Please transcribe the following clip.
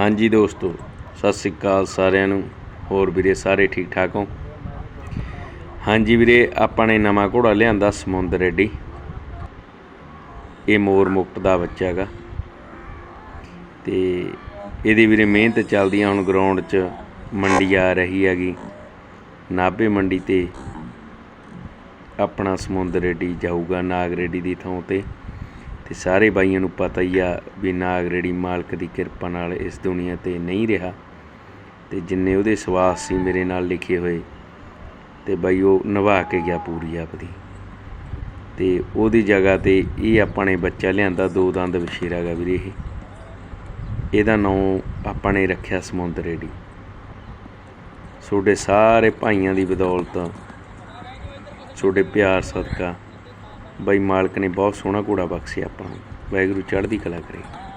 ਹਾਂਜੀ ਦੋਸਤੋ, ਸਤਿ ਸ੍ਰੀ ਅਕਾਲ ਸਾਰਿਆਂ ਨੂੰ। ਹੋਰ ਵੀਰੇ, ਸਾਰੇ ਠੀਕ ਠਾਕ ਹੋ? ਹਾਂਜੀ ਵੀਰੇ, ਆਪਾਂ ਨੇ ਨਵਾਂ ਘੋੜਾ ਲਿਆਂਦਾ ਸਮੁੰਦਰ ਰੈਡੀ। ਇਹ ਮੋਰ ਮੁਕਟ ਦਾ ਬੱਚਾ ਹੈਗਾ। ਤੇ ਇਹਦੀ ਵੀਰੇ ਮਿਹਨਤ ਚੱਲਦੀ ਆ, ਹੁਣ ਗਰਾਊਂਡ 'ਚ ਮੰਡੀ ਆ ਰਹੀ ਹੈਗੀ। ਨਾਭੇ ਮੰਡੀ ਤੇ ਆਪਣਾ ਸਮੁੰਦਰ ਰੈਡੀ ਜਾਊਗਾ, ਨਾਗ ਰੇਡੀ ਦੀ ਥਾਂ ਤੇ। ਤੇ ਸਾਰੇ ਬਾਈਆਂ ਨੂੰ ਪਤਾ ਹੀ ਆ ਵੀ ਨਾਗ ਰੇਡੀ ਮਾਲਕ ਦੀ ਕਿਰਪਾ ਨਾਲ ਇਸ ਦੁਨੀਆ ਤੇ ਨਹੀਂ ਰਿਹਾ ਤੇ ਜਿੰਨੇ ਉਹਦੇ ਸਵਾਸ ਸੀ ਮੇਰੇ ਨਾਲ ਲਿਖੇ ਹੋਏ ਤੇ ਬਾਈ ਉਹ ਨਿਭਾ ਕੇ ਗਿਆ ਪੂਰੀ ਆਪਦੀ। ਤੇ ਉਹਦੀ ਜਗ੍ਹਾ ਤੇ ਇਹ ਆਪਾਂ ਨੇ ਬੱਚਾ ਲਿਆਂਦਾ, ਦੋ ਦੰਦ ਵਛੇਰਾ ਗਾ ਵੀਰੇ ਇਹ। ਇਹਦਾ ਨਾਮ ਆਪਾਂ ਨੇ ਰੱਖਿਆ ਸਮੁੰਦਰ ਰੇੜੀ। ਤੁਹਾਡੇ ਸਾਰੇ ਭਾਈਆਂ ਦੀ ਬਦੌਲਤ ਤੁਹਾਡੇ ਪਿਆਰ ਸਦਕਾ ਬਾਈ ਮਾਲਕ ਨੇ ਬਹੁਤ ਸੋਹਣਾ ਘੋੜਾ ਬਖਸ਼ਿਆ ਆਪਾਂ ਨੂੰ। ਵਾਹਿਗੁਰੂ ਚੜ੍ਹਦੀ ਕਲਾ ਕਰੇ।